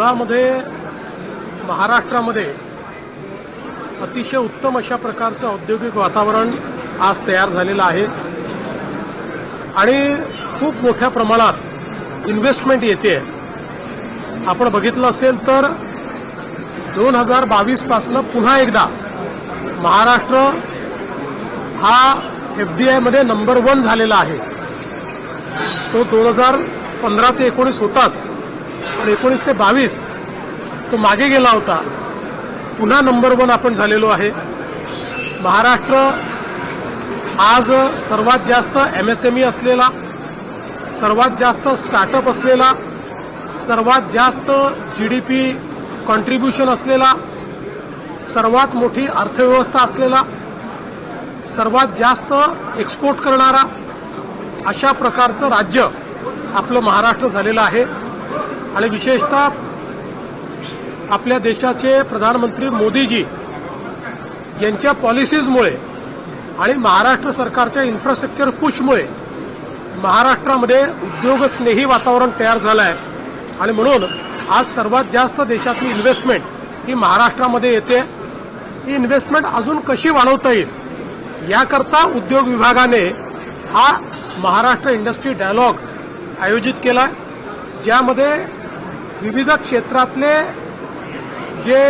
मुळामध्ये महाराष्ट्रामध्ये अतिशय उत्तम अशा प्रकारचं औद्योगिक वातावरण आज तयार झालेलं आहे. आणि खूप मोठ्या प्रमाणात इन्व्हेस्टमेंट येते. आपण बघितलं असेल तर दोन हजार बावीसपासनं पुन्हा एकदा महाराष्ट्र हा एफ डी आयमध्ये नंबर वन झालेला आहे. तो दोन हजार पंधरा ते एकोणीस होताच. पण एकोणीस ते बावीस तो मागे गेला होता. पुन्हा नंबर वन आपण झालेलो आहे. महाराष्ट्र आज सर्वात जास्त एम एस एम ई असलेला सर्वात जास्त स्टार्टअप असलेला सर्वात जास्त जी डी पी कॉन्ट्रीब्युशन असलेला सर्वात मोठी अर्थव्यवस्था असलेला सर्वात जास्त एक्सपोर्ट करणारा अशा प्रकारचं राज्य आपलं महाराष्ट्र झालेलं आहे. आणि विशेषतः आपल्या देशाचे प्रधानमंत्री मोदीजी यांच्या पॉलिसीजमुळे आणि महाराष्ट्र सरकारच्या इन्फ्रास्ट्रक्चर पुशमुळे महाराष्ट्रामध्ये उद्योगस्नेही वातावरण तयार झालं आहे. आणि म्हणून आज सर्वात जास्त देशातली इन्व्हेस्टमेंट ही महाराष्ट्रामध्ये येते. ही इन्व्हेस्टमेंट अजून कशी वाढवता येईल याकरता उद्योग विभागाने हा महाराष्ट्र इंडस्ट्री डायलॉग आयोजित केला ज्यामध्ये विविध क्षेत्रातले जे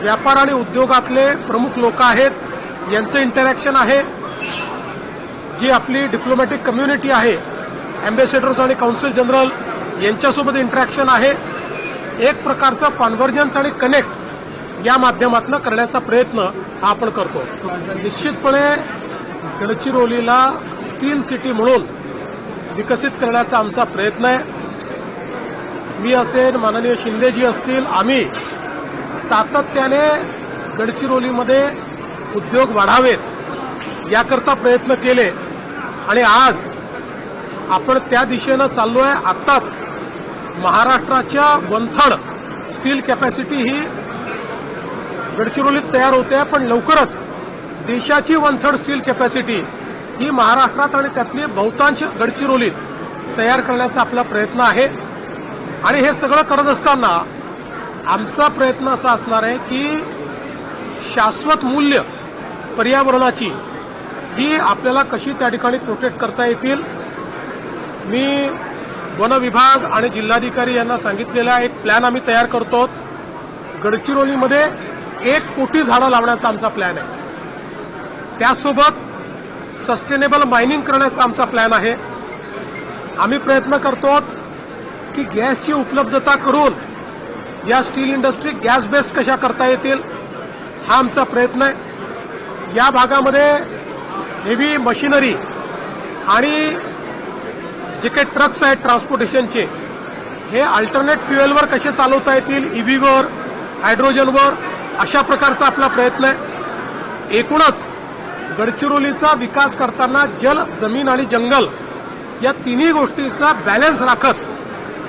व्यापार आणि उद्योगातले प्रमुख लोक आहेत यांचं इंटरॅक्शन आहे. जी आपली डिप्लोमॅटिक कम्युनिटी आहे अँबेसेडर्स आणि काउन्सिल जनरल यांच्यासोबत इंटरॅक्शन आहे. एक प्रकारचं कॉन्व्हर्जन्स आणि कनेक्ट या माध्यमातून करण्याचा प्रयत्न हा आपण करतो. निश्चितपणे गडचिरोलीला स्टील सिटी म्हणून विकसित करण्याचा आमचा प्रयत्न आहे. मी असेल माननीय शिंदेजी असतील आम्ही सातत्याने गडचिरोलीमध्ये उद्योग वाढावेत याकरता प्रयत्न केले. आणि आज आपण त्या दिशेनं चाललो आहे आत्ताच महाराष्ट्राच्या वनथड स्टील कॅपॅसिटी ही गडचिरोलीत तयार होते पण लवकरच देशाची वनथड स्टील कॅपॅसिटी ही महाराष्ट्रात आणि त्यातली बहुतांश गडचिरोलीत तयार करण्याचा आपला प्रयत्न आहे. आणि हे सगळं करत असताना आमचा प्रयत्न असा असणार आहे की शाश्वत मूल्य पर्यावरणाची ही आपल्याला कशी त्या ठिकाणी प्रोटेक्ट करता येतील मी वन विभाग आणि जिल्हाधिकारी यांना सांगितलेला एक प्लॅन आम्ही तयार करतो. गडचिरोलीमध्ये एक कोटी झाडं लावण्याचा आमचा प्लॅन आहे. त्यासोबत सस्टेनेबल मायनिंग करण्याचा आमचा प्लॅन आहे. आम्ही प्रयत्न करतो की गॅसची उपलब्धता करून या स्टील इंडस्ट्री गॅस बेस कशा करता येतील हा आमचा प्रयत्न आहे. या भागामध्ये हेवी मशिनरी आणि जे काही ट्रक्स आहेत ट्रान्सपोर्टेशनचे हे अल्टरनेट फ्युएलवर कसे चालवता येतील ईव्हीवर हायड्रोजनवर अशा प्रकारचा आपला प्रयत्न आहे. एकूणच गडचिरोलीचा विकास करताना जल जमीन आणि जंगल या तिन्ही गोष्टीचा बॅलन्स राखत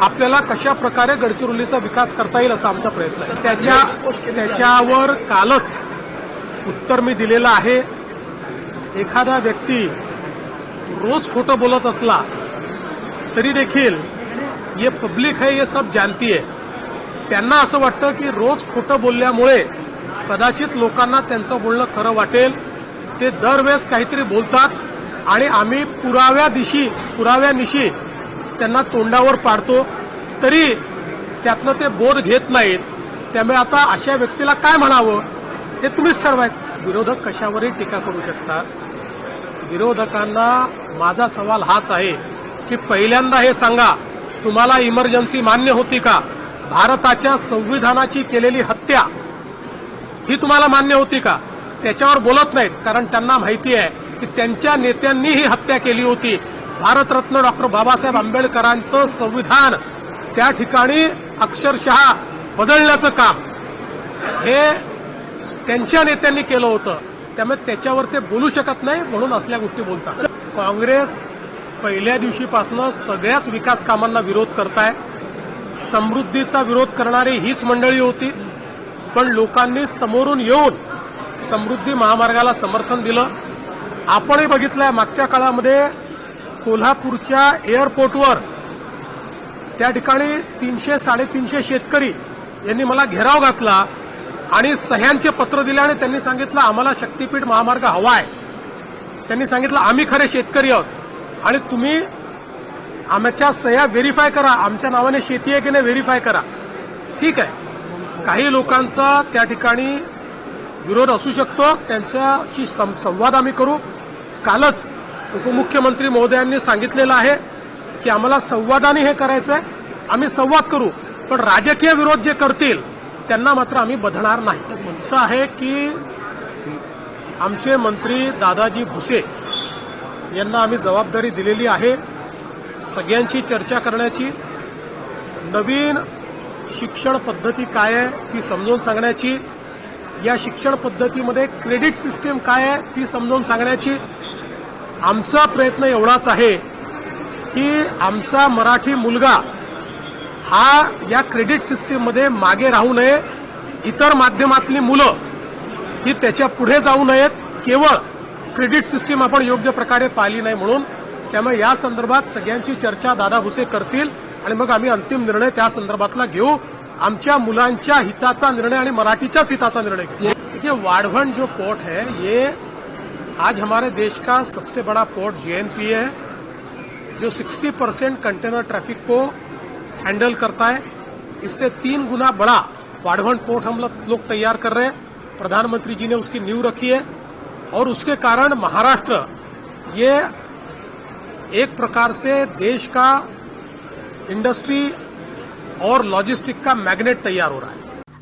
आपल्याला कशा प्रकारे गडचिरोलीचा विकास करता येईल असा आमचा प्रयत्न आहे. त्याच्या त्याच्यावर कालच उत्तर मी दिलेलं आहे. एखादा व्यक्ती रोज खोटं बोलत असला तरी देखील ये पब्लिक है ये सब जानती है. त्यांना असं वाटतं की रोज खोटं बोलल्यामुळे कदाचित लोकांना त्यांचं बोलणं खरं वाटेल. ते दरवेळेस काहीतरी बोलतात आणि आम्ही पुराव्या दिशी पुराव्यानिशी त्यांना तोंडावर पाडतो तरी त्यातनं ते बोध घेत नाहीत. त्यामुळे आता अशा व्यक्तीला काय म्हणावं हे तुम्हीच ठरवायचं. विरोधक कशावरही टीका करू शकतात. विरोधकांना माझा सवाल हाच आहे की पहिल्यांदा हे सांगा तुम्हाला इमर्जन्सी मान्य होती का? भारताच्या संविधानाची केलेली हत्या ही तुम्हाला मान्य होती का? त्याच्यावर बोलत नाहीत कारण त्यांना माहिती आहे की त्यांच्या नेत्यांनी ही हत्या केली होती. भारतरत्न डॉक्टर बाबासाहेब आंबेडकरांचं संविधान त्या ठिकाणी अक्षरशः बदलण्याचं काम. हे त्यांच्या नेत्यांनी केलं होतं. त्यामुळे त्याच्यावर ते बोलू शकत नाही म्हणून असल्या गोष्टी बोलतात. काँग्रेस पहिल्या दिवशीपासून सगळ्याच विकास कामांना विरोध करताय. समृद्धीचा विरोध करणारी हीच मंडळी होती. पण लोकांनी समोरून येऊन समृद्धी महामार्गाला समर्थन दिलं. आपणही बघितलंय मागच्या काळामध्ये कोल्हापूरच्या एअरपोर्टवर. त्या ठिकाणी तीनशे साडेतीनशे शेतकरी यांनी मला घेराव घातला आणि सह्यांचे पत्र दिले आणि त्यांनी सांगितलं आम्हाला शक्तीपीठ महामार्ग हवा आहे त्यांनी सांगितलं आम्ही खरे शेतकरी आहोत आणि तुम्ही आमच्या सह्या व्हेरीफाय करा. आमच्या नावाने शेती आहे की नाही व्हेरीफाय करा. ठीक आहे. काही लोकांचा त्या ठिकाणी विरोध असू शकतो. त्यांच्याशी सं- संवाद आम्ही करू. कालच उपमुख्यमंत्री महोदयांनी सांगितलेलं आहे की आम्हाला संवादाने हे करायचं आहे आम्ही संवाद करू पण राजकीय विरोध जे करतील त्यांना मात्र आम्ही बधणार नाही. असं आहे की आमचे मंत्री दादाजी भुसे यांना आम्ही जबाबदारी दिलेली आहे. सगळ्यांची चर्चा करण्याची नवीन शिक्षण पद्धती काय आहे ती समजून सांगण्याची या शिक्षण पद्धतीमध्ये क्रेडिट सिस्टीम काय आहे ती समजून सांगण्याची आमचा प्रयत्न एवढाच आहे की आमचा मराठी मुलगा हा या क्रेडिट सिस्टीममध्ये मागे राहू नये. इतर माध्यमातली मुलं ही त्याच्या पुढे जाऊ नयेत. केवळ क्रेडिट सिस्टीम आपण योग्य प्रकारे पाहिली नाही म्हणून. त्यामुळे या संदर्भात सगळ्यांची चर्चा दादा भुसे करतील आणि मग आम्ही अंतिम निर्णय त्या संदर्भातला घेऊ. आमच्या मुलांच्या हिताचा निर्णय आणि मराठीच्याच हिताचा निर्णय घेऊ. देखिए वाढवण जो पोर्ट है ये आज हमारे देश का सबसे बड़ा पोर्ट जेएनपी है, जो 60 परसेंट कंटेनर ट्रैफ़िक को हैंडल करता है। इससे तीन गुना बड़ा वाढ़वन पोर्ट हम लोग तैयार कर रहे हैं। प्रधानमंत्री जी ने उसकी नींव रखी है। और उसके कारण महाराष्ट्र, ये एक प्रकार से देश का इंडस्ट्री और लॉजिस्टिक का मैग्नेट तैयार हो रहा है।